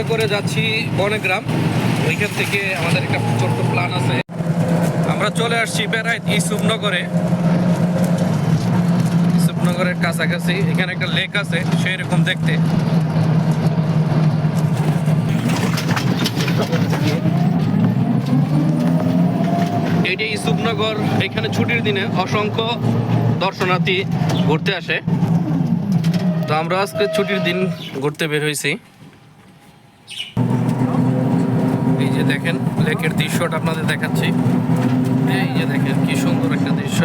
নৌকাতে করে যাচ্ছি বনগ্রাম। ওইখান থেকে আমাদের একটা ছোট্ট প্ল্যান আছে। আমরা চলে আসছি বেড়াইত ইসুফনগরে ইসুফনগরের কাছাকাছি। এখানে একটা লেক আছে সেই রকম দেখতে এইটা ইসুফনগর এখানে ছুটির দিনে অসংখ্য দর্শনার্থী ঘুরতে আসে। তো আমরা আজকে ছুটির দিন ঘুরতে বের হয়েছি। এই যে দেখেন লেকের দৃশ্যটা আপনাদের দেখাচ্ছি। এই যে দেখেন কি সুন্দর একটা দৃশ্য।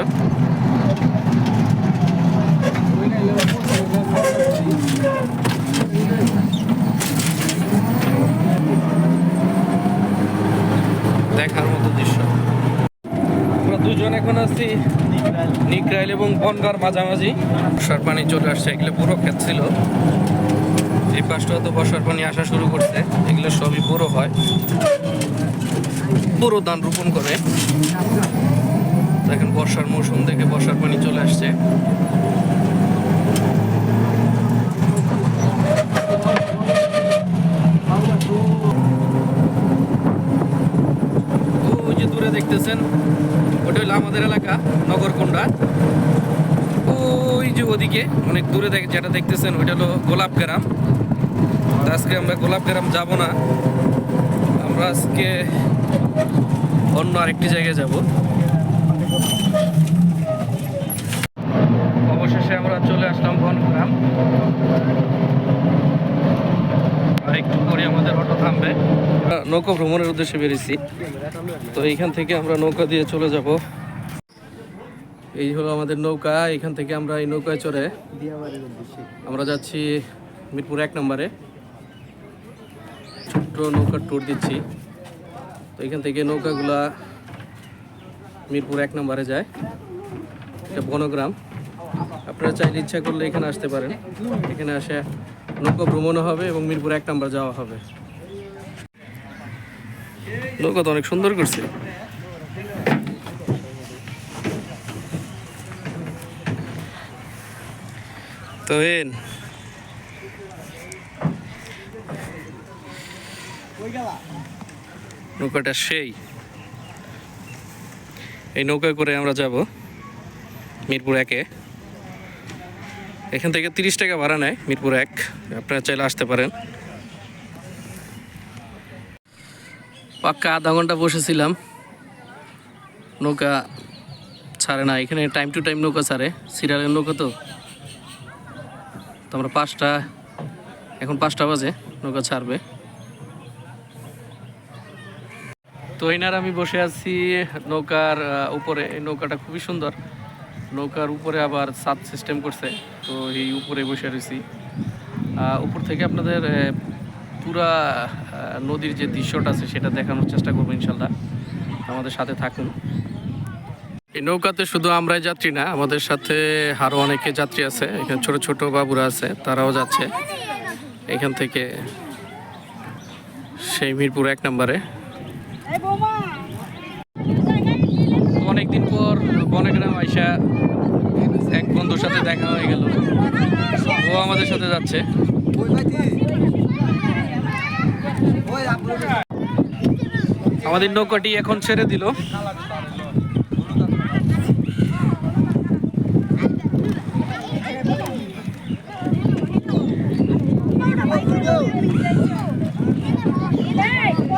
দেখার মতো দৃশ্য। আমরা দুজন এখন আছি নিকরাইল। এবং বনগার মাঝামাঝি। বর্ষার পানি চলে আসছে এগুলো পুরো ক্ষেত ছিল। এই পাশটা তো বর্ষার পানি আসা শুরু করছে। এগুলো সবই পুরো হয়। পুরো ধান রোপণ করে। দেখেন বর্ষার মৌসুম দেখে বর্ষার পানি চলে আসছে। যে দূরে দেখতেছেন, ওটা হলো আমাদের এলাকা, নগরকুন্ডা। ওই যে ওদিকে, অনেক দূরে যেটা দেখতেছেন, ওইটা হলো গোলাপ গ্রাম আজকে আমরা গোলাপ গ্রাম যাব না। আমরা আজকে অন্য আরেকটি জায়গায় যাব। অবশেষে আমরা চলে আসলাম বনগ্রাম আর একটু পরে আমাদের অটো থামবে। নৌকা ভ্রমণের উদ্দেশ্যে বেরিয়েছি। তো এইখান থেকে আমরা নৌকা দিয়ে চলে যাব। এই হলো আমাদের নৌকা। এখান থেকে আমরা এই নৌকায় চড়ে আমরা যাচ্ছি মিরপুর এক নম্বরে। ছোট্ট নৌকার ট্যুর দিচ্ছি। তো এখান থেকে নৌকাগুলা মিরপুর এক নম্বরে যায়। এটা বনগ্রাম। আপনারা চাইলে ইচ্ছা করলে এখানে আসতে পারেন। এখানে আসে নৌকা ভ্রমণও হবে এবং মিরপুর এক নম্বর যাওয়া হবে। নৌকা তো অনেক সুন্দর করছে। তো নৌকাটা সেই। এই নৌকায় করে আমরা যাব মিরপুর একে। এখান থেকে তিরিশ টাকা ভাড়া নেয় মিরপুর এক। আপনারা চাইলে আসতে পারেন। পাক্কা আধা ঘণ্টা বসেছিলাম। নৌকা ছাড়ে না, এখানে টাইম টু টাইম নৌকা ছাড়ে। সিরিয়ালের নৌকা তো আমরা পাঁচটা, এখন পাঁচটা বাজে, নৌকা ছাড়বে। তো এনার আমি বসে আছি নৌকার উপরে। এই নৌকাটা খুবই সুন্দর। নৌকার উপরে আবার সাত সিস্টেম করছে, তো এই উপরে বসে রয়েছি। উপর থেকে আপনাদের পুরা নদীর যে দৃশ্যটা আছে সেটা দেখানোর চেষ্টা করব ইনশাল্লাহ। আমাদের সাথে থাকুন। এই নৌকাতে শুধু আমরাই যাত্রী না, আমাদের সাথে আরও অনেকে যাত্রী আছে। এখানে ছোট ছোট বাবুরা আছে, তারাও যাচ্ছে। এখান থেকে সেই মিরপুর এক নম্বরে অনেকদিন পর বনগ্রাম আইসা এক বন্ধুর সাথে দেখা হয়ে গেল। ও আমাদের সাথে যাচ্ছে। আমাদের নৌকাটি এখন ছেড়ে দিল।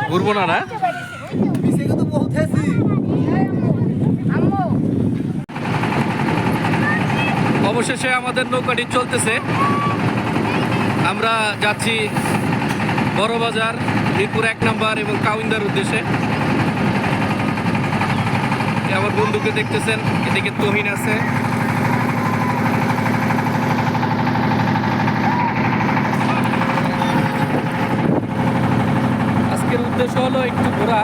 ঘুরবো না না? অবশেষে আমাদের নৌকাটি চলতেছে। আমরা যাচ্ছি বড়বাজার, মিরপুর এক নাম্বার এবং কাউন্দার উদ্দেশ্যে। আমার বন্ধুকে দেখতেছেন, এদিকে তহিন আছে। আজকের উদ্দেশ্য হলো একটু ঘোরা।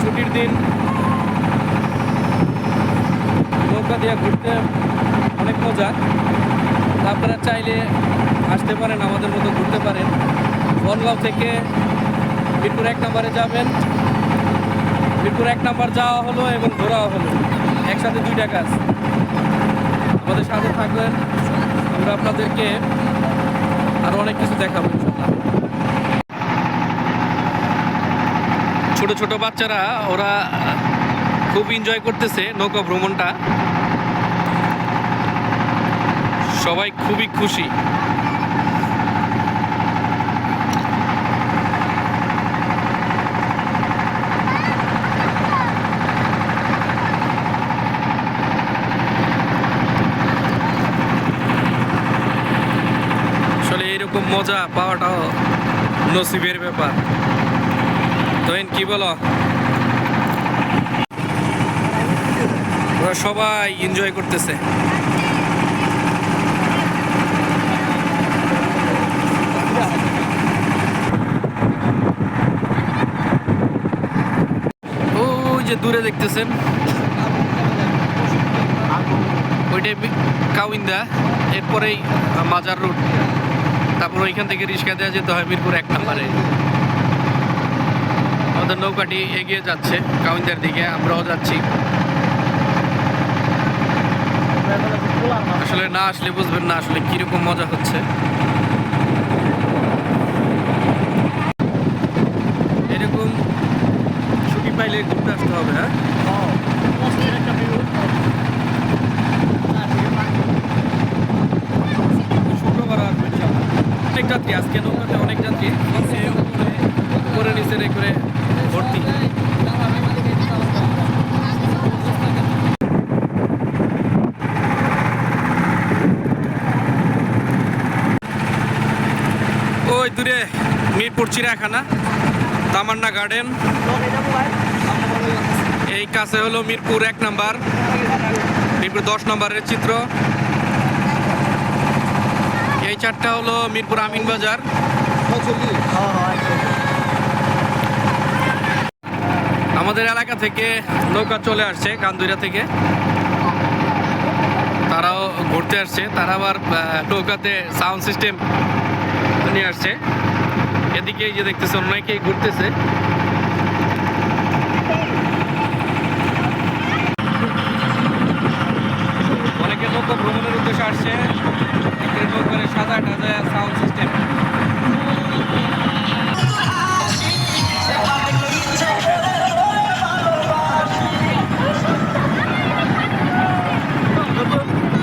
ছুটির দিন নৌকা দিয়ে ঘুরতে অনেক মজা। আপনারা চাইলে আসতে পারেন, আমাদের মতো ঘুরতে পারেন। বনগাঁও থেকে বিপুর এক নাম্বারে যাবেন। বিপুর এক নাম্বার যাওয়া হলো এবং ঘোরাও হলো। একসাথে দুইটা কাজ। আমাদের সাথে থাকবেন। আমরা আপনাদেরকে আরও অনেক কিছু দেখাবো ইনশাল্লাহ ছোট ছোট বাচ্চারা, ওরা খুব এনজয় করতেছে নৌকা ভ্রমণটা। সবাই খুবই খুশি। আসলে এরকম মজা পাওয়াটাও নসিবের ব্যাপার। তোহিন, কি বলো? সবাই এনজয় করতেছে ওই যে দূরে দেখতেছেন, ওইটাই কাউইন্দা, এরপরেই মাজার রোড তারপর ওইখান থেকে রিক্সা দেওয়া যেতে হয় মিরপুর এক নম্বরে। আমাদের নৌকাটি এগিয়ে যাচ্ছে কাউন্টার দিকে, আমরাও যাচ্ছি। আসলে না আসলে বুঝবেন না আসলে কীরকম মজা হচ্ছে এরকম পাইলে ঘুরতে আসতে হবে হ্যাঁ। অনেক যাত্রী করে ভর্তি। ওই দূরে মিরপুর চিড়িয়াখানা, তামান্না গার্ডেন এই কাছে হলো মিরপুর এক নাম্বার, মিরপুর দশ নম্বরের চিত্র। এই চারটা হলো মিরপুর আমিন বাজার। আমাদের এলাকা থেকে নৌকা চলে আসছে কান্দুরা থেকে। তারাও ঘুরতে আসছে, তারা আবার নৌকাতে সাউন্ড সিস্টেম নিয়ে আসছে। এদিকে যে দেখতেছে অনেকেই ঘুরতেছে অনেকে নৌকা ভ্রমণের উদ্দেশ্যে আসছে। এখানে নৌকার সাদা টাজা সাউন্ড সিস্টেম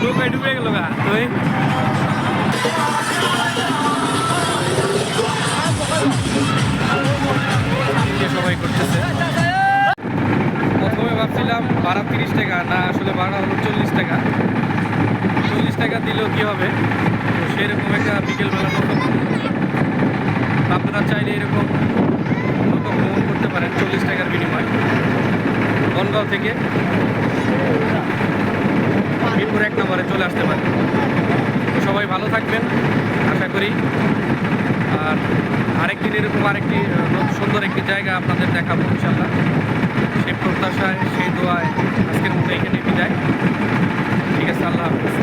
নৌকায় ডুবে গেল গা তুই সবাই করতেছে। প্রথমে ভাবছিলাম ভাড়া তিরিশ টাকা, না আসলে ভাড়া চল্লিশ টাকা। টাকা দিলেও কী হবে? তো সেরকম একটা বিকেলবেলা মতো আপনারা চাইলে এরকম ভ্রমণ করতে পারেন চল্লিশ টাকার বিনিময়। বনগাঁও থেকে মিরপুর এক নম্বরে চলে আসতে পারেন। তো সবাই ভালো থাকবেন, আশা করি। আর আরেকদিন এরকম আরেকটি সুন্দর একটি জায়গা আপনাদের দেখাবো ইনশাল্লাহ সেই প্রত্যাশায় সেই দোয়ায় আজকের মতো এখানে বিদায়। ঠিক আছে, আল্লাহ হাফিজ।